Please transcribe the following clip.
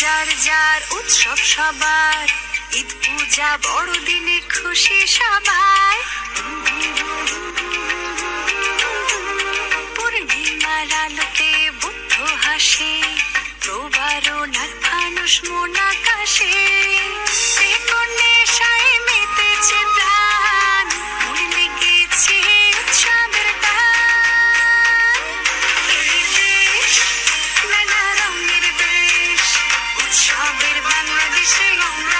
যার যার উৎসব সবার, ঈদ, পূজা, বড়দিনে খুশি সবাই। পূর্ণিমার আলোতে বুদ্ধ হাসে প্রবারণার মানুষ মন আকাশে। সে কোন নেশায় আমাদের বাংলাদেশে আমরা